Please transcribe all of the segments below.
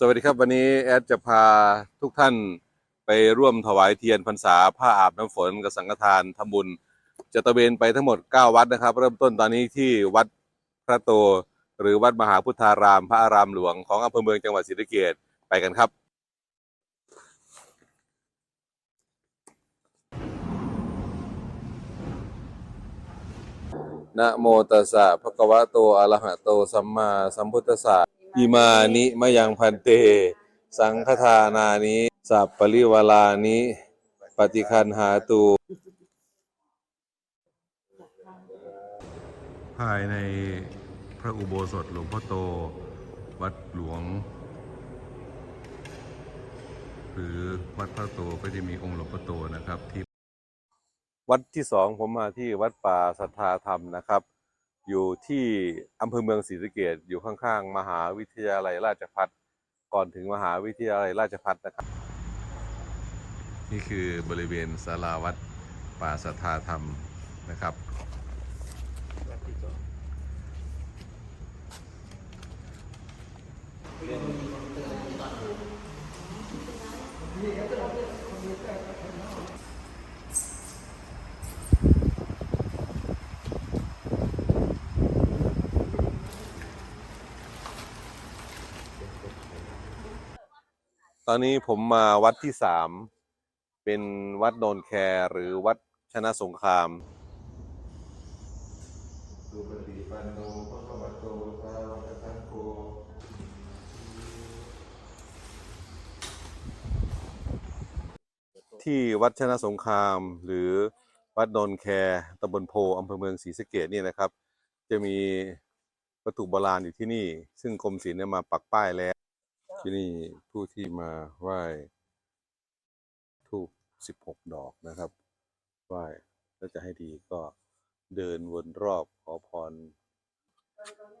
สวัสดีครับวันนี้แอดจะพาทุกท่านไปร่วมถวายเทียนพรรษาผ้าอาบน้ำฝนกับสังฆทานทำบุญ จะตะเวนไปทั้งหมด 9 วัดนะครับ เริ่มต้นตอนนี้ที่วัดพระโต หรือวัดมหาพุทธาราม พระอารามหลวงของอำเภอเมืองจังหวัดศรีสะเกษไปกันครับ นะโมตัสสะภะคะวะโตอะระหะโต สัมมาสัมพุทธัสสะ อิมานิมะยังพันเต สังฆทานานิสัพปริวาลานิปฏิคันหาตูภายในพระอุโบสถหลวงพ่อโต วัดหลวง หรือวัดพระโตก็จะมีองค์หลวงพ่อโตนะครับที่วัดที่สองผมมาที่วัดป่าสัทธาธรรมนะครับ อยู่ที่อำเภอเมืองศรีสะเกดอยู่ข้างๆ มหาวิทยาลัยราชภัฏก่อนถึงมหาวิทยาลัยราชภัฏนะครับ นี่คือบริเวณศาลาวัดป่าสัทธาธรรมนะครับ ตอนนี้ผมมาวัดที่สามเป็นวัดโนนแครหรือวัดชนะสงครามสุปฏิปันโนพระคัมโตสาวกสังโฆที่วัดชนะสงครามหรือวัดโนนแครตำบลโพอำเภอเมืองศรีสะเกดนี่นะครับ จะมีวัตถุโบราณอยู่ที่นี่ ซึ่งกรมศิลป์เนี่ยมาปักป้ายแล้ว ที่นี่ผู้ที่มาไหว้ทูบสิบหกดอกนะครับ ไหว้แล้วจะให้ดีก็เดินวนรอบขอพร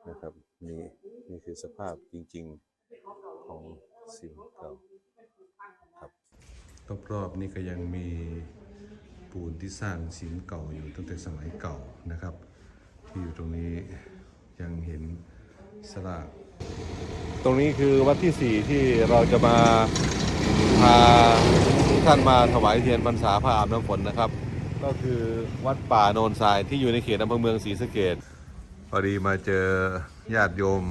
นะครับ นี่นี่คือสภาพจริง ๆของสิ่งเก่าครับรอบๆนี่ก็ยังมีปูนที่สร้างสิ่งเก่าอยู่ตั้งแต่สมัยเก่านะครับ ที่อยู่ตรงนี้ยังเห็นสลาก ตรงนี้คือวัดที่สี่ที่เราจะมาพาทุกท่านมาถวายเทียนพรรษาพระอาบน้ำฝนนะครับ ก็คือวัดป่าโนนทรายที่อยู่ในเขตอำเภอเมืองศรีสะเกดพอดีมาเจอญาติโยม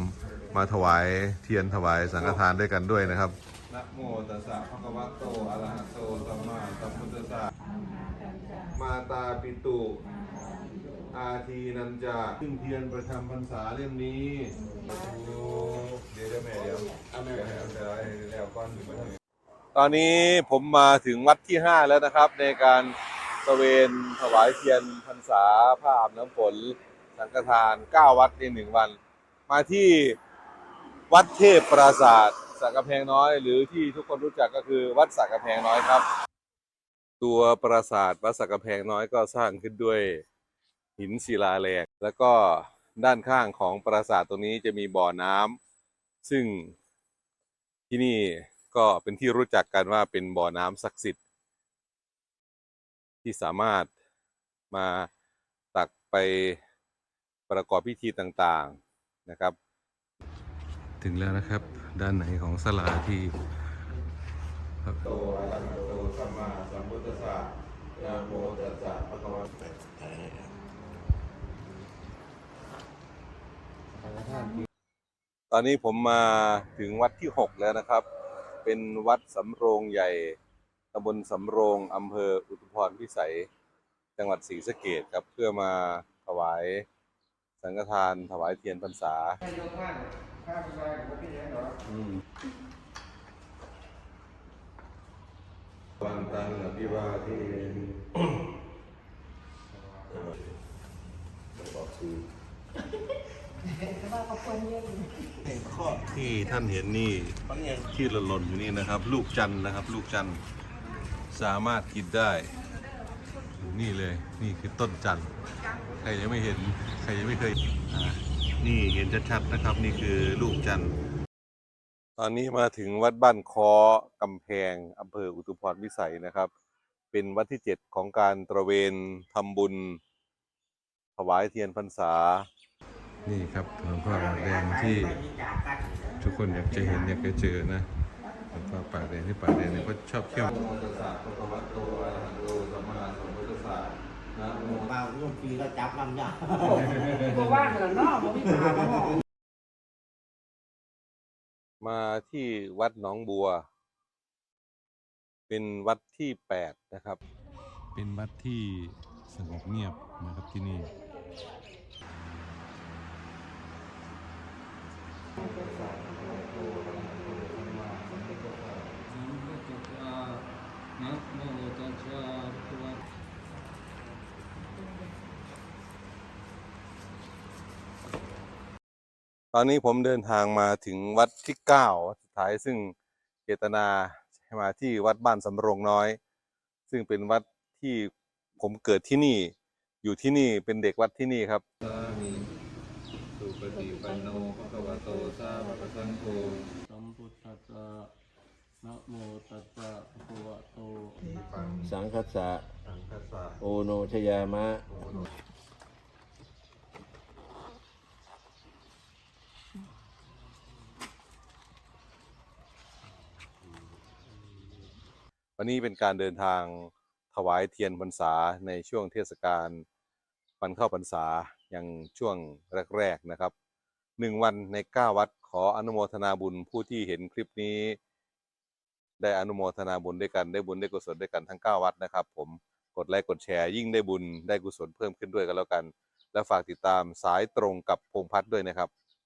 มาถวายเทียนถวายสังฆทานด้วยกันด้วยนะครับนะโมตัสสะภะคะวะโตอะระหะโตสัมมาสัมพุทธัสสะมาตาปิตุ อาทีนันจาซึ่งเทียนประจำพรรษาเล่มนี้โอ้เดี๋ยวแม่เดี๋ยวเอาแม่ให้เอาแต่ไรแล้วก้อนถึงมาทำตอนนี้ผมมาถึงวัดที่ห้าแล้วนะครับ ในการตระเวนถวายเทียนพรรษาผ้าอาบน้ำฝนสังฆทานเก้าวัดในหนึ่งวัน มาที่วัดเทพปราศาสตร์สักกำแพงน้อย หรือที่ทุกคนรู้จักก็คือวัดสักกำแพงน้อยครับ ตัวปราสาทวัดสักกำแพงน้อยก็สร้างขึ้นด้วย หินศิลาแรงแล้วก็ด้านข้างของปราสาทตรงนี้จะมีบ่อน้ำซึ่งที่นี่ก็เป็นที่รู้จักกันว่าเป็นบ่อน้ำศักดิ์สิทธิ์ ที่สามารถมาตักไปประกอบพิธีต่างๆนะครับ ถึงแล้วนะครับด้านไหนของสลาที่โตอะระหะโตสัมมาสัมพุทธัสสะนะโมตัสสะภะคะวะโต ตอนนี้ผมมาถึงวัดที่ 6 แล้วนะครับ เป็นวัดสำโรงใหญ่ตำบลสำโรงอำเภออุทุพรพิสัย จังหวัดศรีสะเกดครับ เพื่อมาถวายสังฆทานถวายเทียนพรรษาอืมวันตังอภิวาเทนบอกคือ ที่ท่านเห็นนี่ที่หล่นๆอยู่นี่นะครับ ลูกจันนะครับ ลูกจันสามารถกินได้ นี่เลยนี่คือต้นจันใครยังไม่เห็นใครยังไม่เคยนี่เห็นชัดๆนะครับ นี่คือลูกจันตอนนี้มาถึงวัดบ้านคอกำแพงอำเภออุทุพรวิสัยนะครับ เป็นวัดที่เจ็ดของการตระเวนทำบุญ ถวายเทียนพรรษา นี่ครับหลวงพ่อแดงที่ทุกคนอยากจะเห็นอยากจะเจอนะหลวงพ่อป่าแดงที่ป่าแดงเนี่ยเขาชอบเที่ยวมารุ่นปีก็จับลำยาบ่ว่างแล้วเนาะบ่มีปลาบ่มาที่วัดหนองบัว เป็นวัดที่แปดนะครับ เป็นวัดที่สงบเงียบนะครับที่นี่ นะโมตัสสะภะคะวะตอนนี้ผมเดินทางมาถึงวัดที่เก้าวัดสุดท้ายซึ่งเจตนาให้มาที่วัดบ้านสำโรงน้อย ซึ่งเป็นวัดที่ผมเกิดที่นี่อยู่ที่นี่เป็นเด็กวัดที่นี่ครับ สุปฏิปันโนะคะวะโตสาวกสังโฆสัมพุทธัสสะนะโมตัสสะภะคะวะโตสังคัสสะโอโนชยามะวันนี้เป็นการเดินทางถวายเทียนพรรษาในช่วงเทศกาลวันเข้าพรรษาอย่างช่วงแรก ๆ นะครับ หนึ่งวันในเก้าวัดขออนุโมทนาบุญผู้ที่เห็นคลิปนี้ ได้อนุโมทนาบุญด้วยกันได้บุญได้กุศลด้วยกันทั้งเก้าวัดนะครับ ผมกดไลค์กดแชร์ยิ่งได้บุญได้กุศลเพิ่มขึ้นด้วยกันแล้วกัน และฝากติดตามสายตรงกับพงพัฒน์ด้วยนะครับ